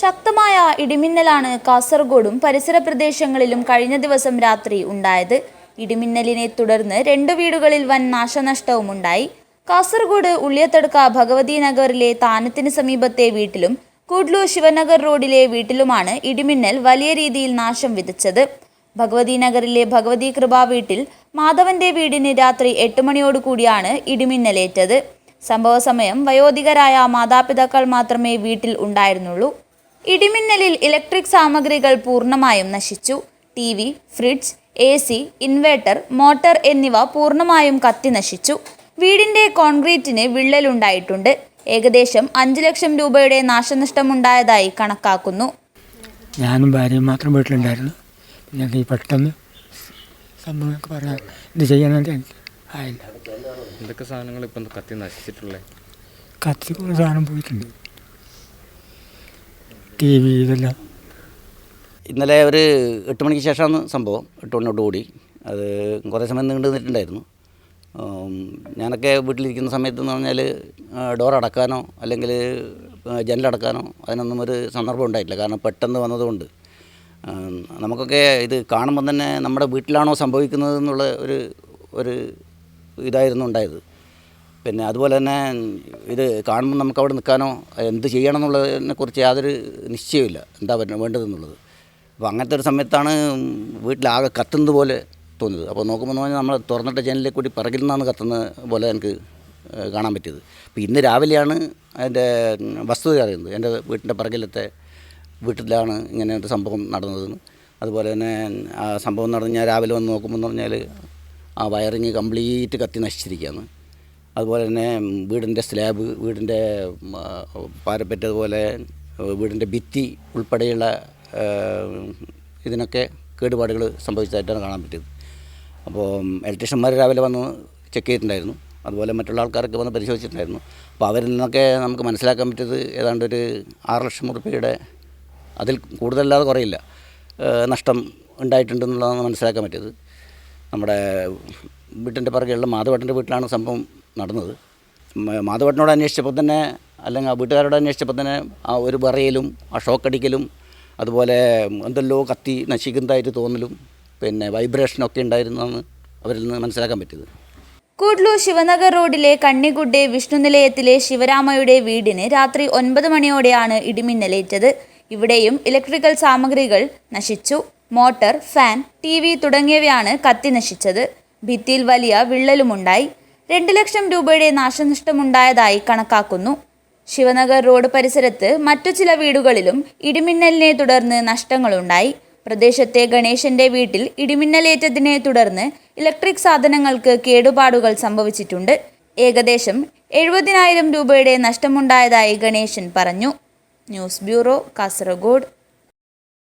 ശക്തമായ ഇടിമിന്നലാണ് കാസർഗോഡും പരിസര പ്രദേശങ്ങളിലും കഴിഞ്ഞ ദിവസം രാത്രി ഉണ്ടായത്. ഇടിമിന്നലിനെ തുടർന്ന് രണ്ട് വീടുകളിൽ വൻ നാശനഷ്ടവും ഉണ്ടായി. കാസർഗോഡ് ഉള്ളിയത്തടുക്ക ഭഗവതി നഗറിലെ താനത്തിന് സമീപത്തെ വീട്ടിലും കൂഡ്ലു ശിവനഗർ റോഡിലെ വീട്ടിലുമാണ് ഇടിമിന്നൽ വലിയ രീതിയിൽ നാശം വിതച്ചത്. ഭഗവതി നഗറിലെ ഭഗവതി കൃപാ വീട്ടിൽ മാധവന്റെ വീടിന് രാത്രി എട്ട് മണിയോടുകൂടിയാണ് ഇടിമിന്നലേറ്റത്. സംഭവ സമയം വയോധികരായ മാതാപിതാക്കൾ മാത്രമേ വീട്ടിൽ ഉണ്ടായിരുന്നുള്ളൂ. ഇടിമിന്നലിൽ ഇലക്ട്രിക് സാമഗ്രികൾ പൂർണമായും നശിച്ചു. T V fridge A C inverter motor എന്നിവ പൂർണമായും കത്തി നശിച്ചു. വീടിന്റെ കോൺക്രീറ്റിന് വിള്ളലുണ്ടായിട്ടുണ്ട്. ഏകദേശം അഞ്ച് ലക്ഷം രൂപയുടെ നാശനഷ്ടമുണ്ടായതായി കണക്കാക്കുന്നു. ഞാനും ഭാര്യയും മാത്രം വീട്ടിലുണ്ടായിരുന്നു. പിന്നെ ഈ പെട്ടെന്ന് സംഭവമൊക്കെ പറയാം ഇത് ചെയ്യാനായിട്ട് എനിക്ക് ആയില്ല. എന്തൊക്കെ സാധനങ്ങൾ ഇപ്പം കത്തി നശിച്ചിട്ടുള്ളത് കത്തി കുറേ സാധനം പോയിട്ടുണ്ട്. ടി വി ഇതെല്ലാം ഇന്നലെ ഒരു എട്ട് മണിക്ക് ശേഷമാണ് സംഭവം. എട്ട് മണിയോട് കൂടി. അത് കുറേ സമയം നീണ്ടു നിന്നിട്ടുണ്ടായിരുന്നു. ഞാനൊക്കെ വീട്ടിലിരിക്കുന്ന സമയത്ത് എന്ന് പറഞ്ഞാൽ ഡോർ അടക്കാനോ അല്ലെങ്കിൽ ജനലടക്കാനോ അതിനൊന്നും ഒരു സന്ദർഭം ഉണ്ടായിട്ടില്ല. കാരണം പെട്ടെന്ന് വന്നതുകൊണ്ട്. നമുക്കൊക്കെ ഇത് കാണുമ്പോൾ തന്നെ നമ്മുടെ വീട്ടിലാണോ സംഭവിക്കുന്നത് എന്നുള്ള ഒരു ഒരു ഇതായിരുന്നു ഉണ്ടായത്. പിന്നെ അതുപോലെ തന്നെ ഇത് കാണുമ്പോൾ നമുക്ക് അവിടെ നിൽക്കാനോ എന്ത് ചെയ്യണം എന്നുള്ളതിനെ കുറിച്ച് യാതൊരു നിശ്ചയമില്ല എന്താ പറ്റുന്നത് വേണ്ടതെന്നുള്ളത്. അപ്പോൾ അങ്ങനത്തെ ഒരു സമയത്താണ് വീട്ടിലാകെ കത്തുന്നത് പോലെ തോന്നിയത്. അപ്പോൾ നോക്കുമ്പോൾ പറഞ്ഞാൽ നമ്മൾ തുറന്നിട്ട ജനലിൽ കൂടി പിറകിൽ നിന്നാണ് കത്തുന്ന പോലെ എനിക്ക് കാണാൻ പറ്റിയത്. അപ്പോൾ ഇന്ന് രാവിലെയാണ് അതിന്റെ വസ്തുത അറിയുന്നത്. എന്റെ വീട്ടിന്റെ പിറകിലത്തെ വീട്ടിലാണ് ഇങ്ങനെ ഒരു സംഭവം നടന്നതെന്ന്. അതുപോലെ തന്നെ ആ സംഭവം നടന്ന് ഞാൻ രാവിലെ വന്ന് നോക്കുമ്പോൾ എന്ന് പറഞ്ഞാൽ ആ വയറിങ് കംപ്ലീറ്റ് കത്തി നശിച്ചിരിക്കുകയാണ്. അതുപോലെ തന്നെ വീടിന്റെ സ്ലാബ് വീടിന്റെ പാരപ്പറ്റ് അതുപോലെ വീടിന്റെ ഭിത്തി ഉൾപ്പെടെയുള്ള ഇതിനൊക്കെ കേടുപാടുകൾ സംഭവിച്ചതായിട്ടാണ് കാണാൻ പറ്റിയത്. അപ്പോൾ ഇലക്ട്രീഷ്യന്മാർ രാവിലെ വന്ന് ചെക്ക് ചെയ്തിട്ടുണ്ടായിരുന്നു. അതുപോലെ മറ്റുള്ള ആൾക്കാരൊക്കെ വന്ന് പരിശോധിച്ചിട്ടുണ്ടായിരുന്നു. അപ്പോൾ അവരിൽ നിന്നൊക്കെ നമുക്ക് മനസ്സിലാക്കാൻ പറ്റിയത് ഏതാണ്ട് ഒരു ആറ് ലക്ഷം റുപ്യയുടെ അതിൽ കൂടുതലല്ലാതെ കുറയില്ല. നഷ്ടം ഉണ്ടായിട്ടുണ്ടെന്നുള്ളതാണ് മനസ്സിലാക്കാൻ പറ്റിയത്. നമ്മുടെ വീട്ടിന്റെ പിറകെയുള്ള മാധവട്ടന്റെ വീട്ടിലാണ് സംഭവം നടന്നത്. മാധവട്ടനോട് അന്വേഷിച്ചപ്പോൾ തന്നെ അല്ലെങ്കിൽ ആ വീട്ടുകാരോട് അന്വേഷിച്ചപ്പോൾ തന്നെ ആ ഒരു വിറയലും ആ ഷോക്കടിക്കലും അതുപോലെ എന്തെല്ലോ കത്തി നശിക്കുന്നതായിട്ട് തോന്നലും പിന്നെ വൈബ്രേഷനൊക്കെ ഉണ്ടായിരുന്നെന്ന് അവരിൽ നിന്ന് മനസ്സിലാക്കാൻ പറ്റിയത്. കൂഡ്ലു ശിവനഗർ റോഡിലെ കണ്ണിഗുഡ് വിഷ്ണു നിലയത്തിലെ ശിവരാമയുടെ വീടിന് രാത്രി ഒൻപത് മണിയോടെയാണ് ഇടിമിന്നലേറ്റത്. ഇവിടെയും ഇലക്ട്രിക്കൽ സാമഗ്രികൾ നശിച്ചു. മോട്ടർ ഫാൻ ടി തുടങ്ങിയവയാണ് കത്തി നശിച്ചത്. ഭിത്തിയിൽ വലിയ വിള്ളലുമുണ്ടായി. രണ്ട് ലക്ഷം രൂപയുടെ നാശനഷ്ടമുണ്ടായതായി കണക്കാക്കുന്നു. ശിവനഗർ റോഡ് പരിസരത്ത് മറ്റു ചില വീടുകളിലും ഇടിമിന്നലിനെ തുടർന്ന് നഷ്ടങ്ങളുണ്ടായി. പ്രദേശത്തെ ഗണേശന്റെ വീട്ടിൽ ഇടിമിന്നലേറ്റതിനെ തുടർന്ന് ഇലക്ട്രിക് സാധനങ്ങൾക്ക് കേടുപാടുകൾ സംഭവിച്ചിട്ടുണ്ട്. ഏകദേശം എഴുപതിനായിരം രൂപയുടെ നഷ്ടമുണ്ടായതായി ഗണേശൻ പറഞ്ഞു. News bureau Kasaragod.